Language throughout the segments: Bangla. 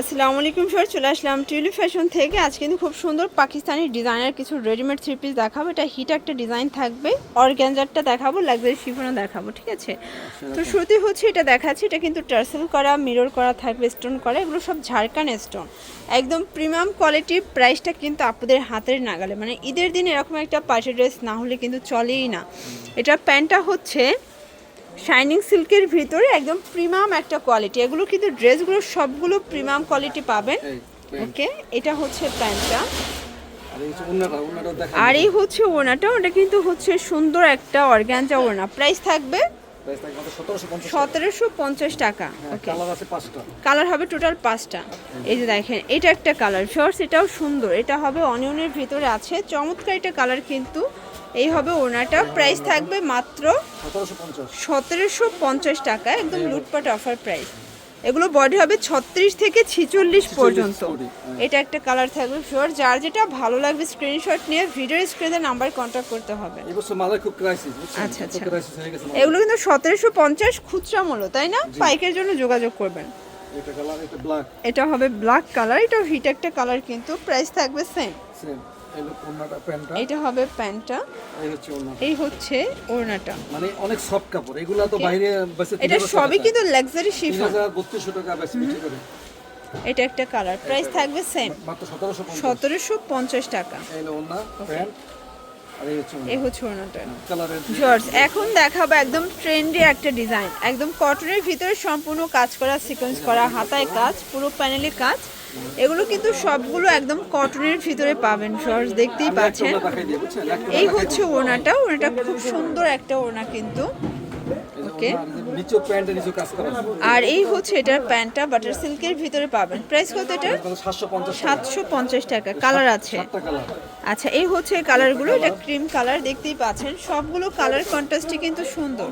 আসসালামু আলাইকুম স্যার চলে আসলাম টিউলিপ ফ্যাশন থেকে। আজ কিন্তু খুব সুন্দর পাকিস্তানি ডিজাইনের কিছু রেডিমেড থ্রি পিস দেখাবো। এটা হিট একটা ডিজাইন থাকবে। অর্গ্যানজারটা দেখাবো লাক্সারি শিফনও দেখাবো ঠিক আছে? তো শুরুতে হচ্ছে এটা দেখাচ্ছি এটা কিন্তু টার্সেল করা মিরর করা থাকবে স্টোন করা এগুলো সব ঝাড়খান স্টোন। একদম প্রিমিয়াম কোয়ালিটির প্রাইসটা কিন্তু আপনাদের হাতের নাগালে। মানে ঈদের দিন এরকম একটা পার্টি ড্রেস না হলে কিন্তু চলেই না। এটা প্যান্টটা হচ্ছে শাইনিং সিল্কের ভিতরে একদম প্রিমিয়াম একটা কোয়ালিটি এগুলো কিন্তু ড্রেসগুলো সবগুলো প্রিমিয়াম কোয়ালিটি পাবেন। ওকে এটা হচ্ছে প্যান্টটা। আর এই হচ্ছে ওনাটা ওটা কিন্তু হচ্ছে সুন্দর একটা অর্গ্যানজা ওনা প্রাইস থাকবে সতেরোশো পঞ্চাশ টাকা। ওকে কালার হবে টোটাল পাঁচটা। এই যে দেখেন এটা একটা কালার। শর্টস এটাও সুন্দর। এটা হবে অনিয়নের ভিতরে আছে। চমৎকার এটা কালার কিন্তু। এই হবে ওনাটা। প্রাইস থাকবে মাত্র সতেরোশো পঞ্চাশ। টাকা। একদম লুটপাট অফার প্রাইস এগুলো বডি হবে ছত্রিশ থেকে ছিচল্লিশ পর্যন্ত। হ্যাঁ। এটা একটা কালার থাকবে শিওর যার যেটা ভালো লাগবে স্ক্রিনশট নিয়ে ভিডিওর স্ক্রিনে নাম্বার কন্ট্যাক্ট করতে হবে। আচ্ছা, আচ্ছা। এগুলো কিন্তু সতেরোশো পঞ্চাশ খুচরা মূল্য তাই না? পাইকের জন্য যোগাযোগ করবেন। এটা হবে ব্ল্যাক কালার এটা হিট একটা কালার কিন্তু প্রাইস থাকবে সেম এটা হবে প্যান্টটা। এই হচ্ছে ওড়নাটা। মানে অনেক সফট কাপড় এগুলা তো বাইরে এটা সবই কিন্তু লাক্সারি তিন শিফন হাজার বত্রিশশো টাকা বেশি করে। এটা একটা কালার প্রাইস থাকবে সেম মাত্র সতেরোশো পঞ্চাশ। সতেরোশো পঞ্চাশ টাকা। এই হচ্ছে জর্জ এখন দেখাবো একদম ট্রেন্ডি একটা ডিজাইন একদম কটনের ভিতরে সম্পূর্ণ কাজ করা সিকোয়েন্স করা হাতায় কাজ পুরো প্যানেলে কাজ। এগুলো কিন্তু সবগুলো একদম কটনের ভিতরে পাবেন শর্টস দেখতেই পাচ্ছেন। এই হচ্ছে ওনাটা ওনাটা খুব সুন্দর একটা ওনা কিন্তু। ওকে। আর এই হচ্ছে এটার প্যান্টটা বাটার সিল্কের ভিতরে পাবেন। প্রাইস কত এটা? সাতশো পঞ্চাশ টাকা। কালার আছে। আচ্ছা এই হচ্ছে কালারগুলো এটা ক্রিম কালার দেখতেই পাচ্ছেন। সবগুলো কালার কন্ট্রাস্টই কিন্তু সুন্দর।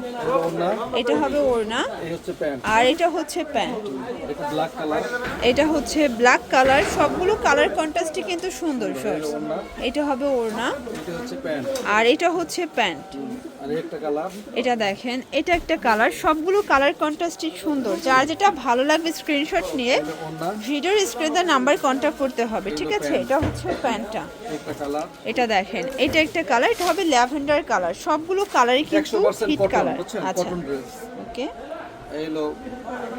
এটা হবে ওড়না আর এটা হচ্ছে প্যান্ট এটা হচ্ছে ব্ল্যাক কালার সবগুলো কালার কন্ট্রাস্টই কিন্তু সুন্দর ওন্না এটা হবে ওড়না। আর এটা হচ্ছে প্যান্ট এটা দেখেন এটা একটা কালার সবগুলো কালার কন্ট্রাস্টই সুন্দর। যার যেটা ভালো লাগবে স্ক্রিনশট নিয়ে ভিডিওর স্ক্রিনে নাম্বার কন্ট্যাক্ট করতে হবে ঠিক আছে? এটা হচ্ছে প্যান্টটা এটা দেখেন এটা একটা কালার এটা হবে ল্যাভেন্ডার কালার সবগুলো কালারই কিন্তু হিট কালার আচ্ছা ওকে।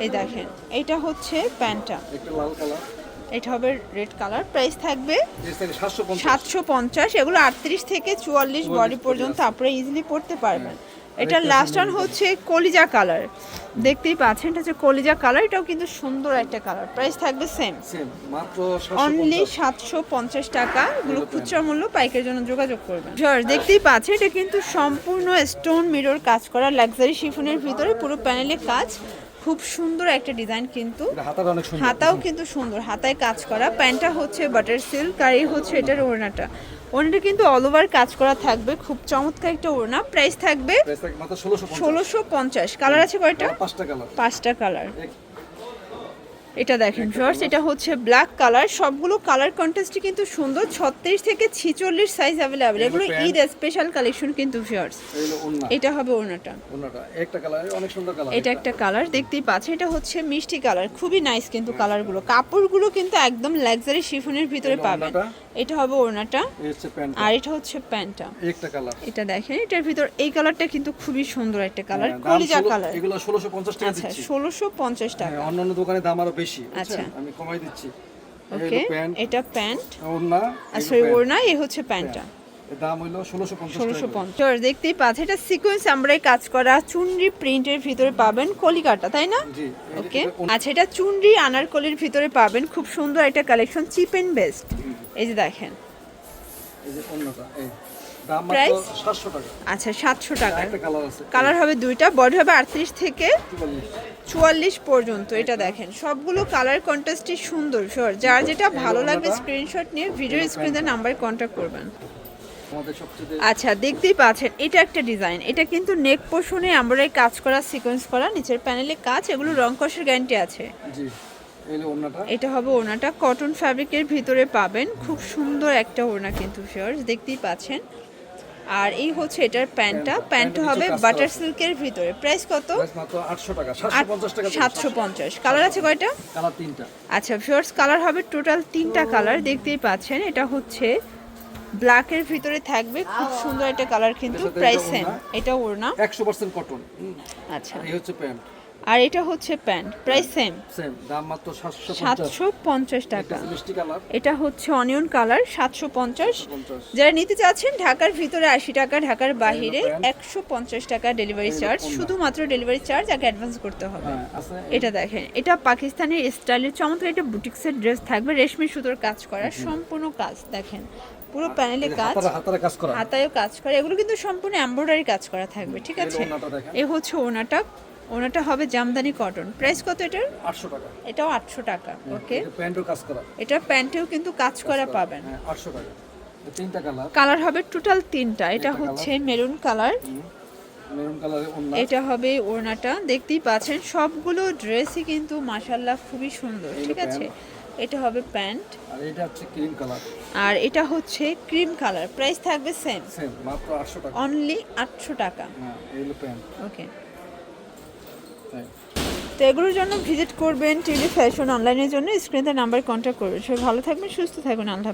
এই দেখেন এটা হচ্ছে প্যান্টটা। একটা লাল কালার এটা হবে রেড কালার প্রাইস থাকবে সাতশো পঞ্চাশ। এগুলো আটত্রিশ থেকে চুয়াল্লিশ বডি পর্যন্ত আপনারা ইজিলি পড়তে পারবেন। এটা লাস্ট ওয়ান হচ্ছে কলিজা কালার দেখতেই পাচ্ছেন এটা হচ্ছে কলিজা কালার এটাও কিন্তু সুন্দর একটা কালার প্রাইস থাকবে সেম মাত্র অনলি সাতশো পঞ্চাশ। টাকা। এগুলো খুচরা মূল্য পাইকের জন্য যোগাযোগ করবেন। জর্জ দেখতেই পাচ্ছেন এটা কিন্তু সম্পূর্ণ স্টোন মিরর কাজ করা লাক্সারি শিফনের ভিতরে পুরো প্যানেলে কাজ। খুব সুন্দর একটা ডিজাইন কিন্তু। হাতাও কিন্তু সুন্দর হাতায় কাজ করা। প্যান্টটা হচ্ছে বাটার সিল্ক আর এই হচ্ছে এটার ওড়নাটা। ওড়নাটা কিন্তু অল ওভার কাজ করা থাকবে। খুব চমৎকার একটা ওড়না। প্রাইস থাকবে ষোলোশো পঞ্চাশ। কালার আছে কয়টা? পাঁচটা কালার পাঁচটা কালার এটা দেখেন জর্জ এটা হচ্ছে ব্ল্যাক কালার সবগুলো কালার কন্টেস্টই কিন্তু সুন্দর। ছত্রিশ থেকে ছিচল্লিশ সাইজ অ্যাভেলেবেল এগুলো। ঈদ স্পেশাল কালেকশন কিন্তু ওন্না এটা হবে ওনাটা ওন্নাটা একটা কালার অনেক সুন্দর কালার এটা একটা। কালার দেখতেই পাচ্ছেন। এটা হচ্ছে মিষ্টি কালার খুবই নাইস কিন্তু কালারগুলো কাপড়গুলো কিন্তু একদম লাক্সারি শিফনের ভিতরে পাবেন। এটা হবে ওড়নাটা। প্যান্ট আর এটা হচ্ছে প্যান্টটা একটা কালার এটা দেখেন এটার ভিতর এই কালারটা কিন্তু খুবই সুন্দর একটা কালার কলিজা কালার এগুলো ষোলোশো পঞ্চাশ টাকা আচ্ছা দিচ্ছি। ষোলোশো পঞ্চাশ টাকা। হ্যাঁ, অন্যান্য দোকানে দাম আরও বেশি। আচ্ছা। আচ্ছা। আমি কমাই দিচ্ছি। ওকে এটা প্যান্ট। আর সরি ওড়না এই হচ্ছে প্যান্টটা। দাম ষোলোশো পঞ্চাশ ষোলোশো পঞ্চাশ। দেখতেই পাচ্ছেন এটা সিকোয়েন্স কাজ করা চুনরি প্রিন্টের ভিতরে পাবেন কলিকাটা তাই না? ওকে আচ্ছা এটা চুনরি আনারকলির ভিতরে পাবেন। খুব সুন্দর একটা কালেকশন চিপ এন্ড বেস্ট এই যে দেখেন। টাকা। আচ্ছা সাতশো টাকা। কালার কালার হবে দুইটা বডি হবে আটত্রিশ থেকে চুয়াল্লিশ পর্যন্ত এটা দেখেন। সবগুলো কালার কন্ট্রাস্টই সুন্দর সর যার যেটা ভালো লাগবে স্ক্রিনশট নিয়ে ভিডিও স্ক্রিনে নাম্বার কন্ট্যাক্ট করবেন। আচ্ছা দেখতেই পাচ্ছেন এটা একটা ডিজাইন এটা কিন্তু নেক পোষণে আমরা এই কাজ করা সিকোয়েন্স করা নিচের প্যানেলে কাজ এগুলো রং কষের গ্যারান্টি আছে। এটা হবে ওড়নাটা কটন ফ্যাব্রিকের ভিতরে পাবেন। খুব সুন্দর একটা ওনা কিন্তু শিওর দেখতেই পাচ্ছেন। আর এই হচ্ছে এটার প্যান্টটা। প্যান্টটা। হবে বাটার সিল্কের ভিতরে। প্রাইস কত? সাতশো পঞ্চাশ কালার আছে কয়টা? কালার তিনটা। আচ্ছা ফিওর্স কালার হবে টোটাল তিনটা কালার দেখতেই পাচ্ছেন এটা হচ্ছে ব্ল্যাকের ভিতরে থাকবে। খুব সুন্দর একটা কালার কিন্তু। প্রাইস সেম এটা ওড়না। একশো পার্সেন্ট কটন আচ্ছা। এই হচ্ছে প্যান্ট। আর এটা হচ্ছে প্যান্ট প্রাইস সেম। সেম দাম মাত্র সাতশো পঞ্চাশ। সাতশো পঞ্চাশ টাকা। এটা মিষ্টি কালার। এটা হচ্ছে অনিয়ন কালার সাতশো পঞ্চাশ। পঞ্চাশ। যারা নিতে চাচ্ছেন ঢাকার ভিতরে আশি টাকা ঢাকার। একশো পঞ্চাশ টাকা ডেলিভারি চার্জ। শুধুমাত্র ডেলিভারি চার্জ আগে অ্যাডভান্স করতে হবে। হ্যাঁ এটা দেখেন এটা পাকিস্তানের স্টাইলের চমৎকার একটা বুটিক্সের ড্রেস থাকবে রেশমি সুতোর কাজ করা সম্পূর্ণ কাজ দেখেন। পুরো প্যানেলে কাজ হাতারে হাতারে কাজ করা। হাতায়ও কাজ করে। এগুলো কিন্তু সম্পূর্ণ এমব্রয়ডারি কাজ করা থাকবে ঠিক আছে? এ হচ্ছে ওনাটা ওনাটা হবে জামদানি কটন। প্রাইস কত এটার? আটশো টাকা। এটাও আটশো টাকা ওকে এটা প্যান্টও কাজ করা। এটা প্যান্টেও কিন্তু কাজ করা পাবেন। হ্যাঁ আটশো টাকা। তিনটা কালার। কালার হবে টোটাল তিনটা। এটা হচ্ছে মেরুন কালার। মেরুন কালারের ওড়না। এটা হবে ওড়নাটা। দেখতেই পাচ্ছেন সবগুলো ড্রেসই কিন্তু মাশাল্লাহ খুবই সুন্দর ঠিক আছে? এটা হবে প্যান্ট। আর এটা হচ্ছে ক্রিম কালার। আর এটা হচ্ছে ক্রিম কালার। প্রাইস থাকবে সেম সেম মাত্র আটশো টাকা। অনলি আটশো টাকা। হ্যাঁ এই হলো প্যান্ট। ওকে তো এগুলোর জন্য ভিজিট করবেন টিভি ফ্যাশন অনলাইনের জন্য। স্ক্রিনে নাম্বার কন্ট্যাক্ট করবেন। সবাই ভালো থাকবেন, সুস্থ থাকবেন। আল্লাহ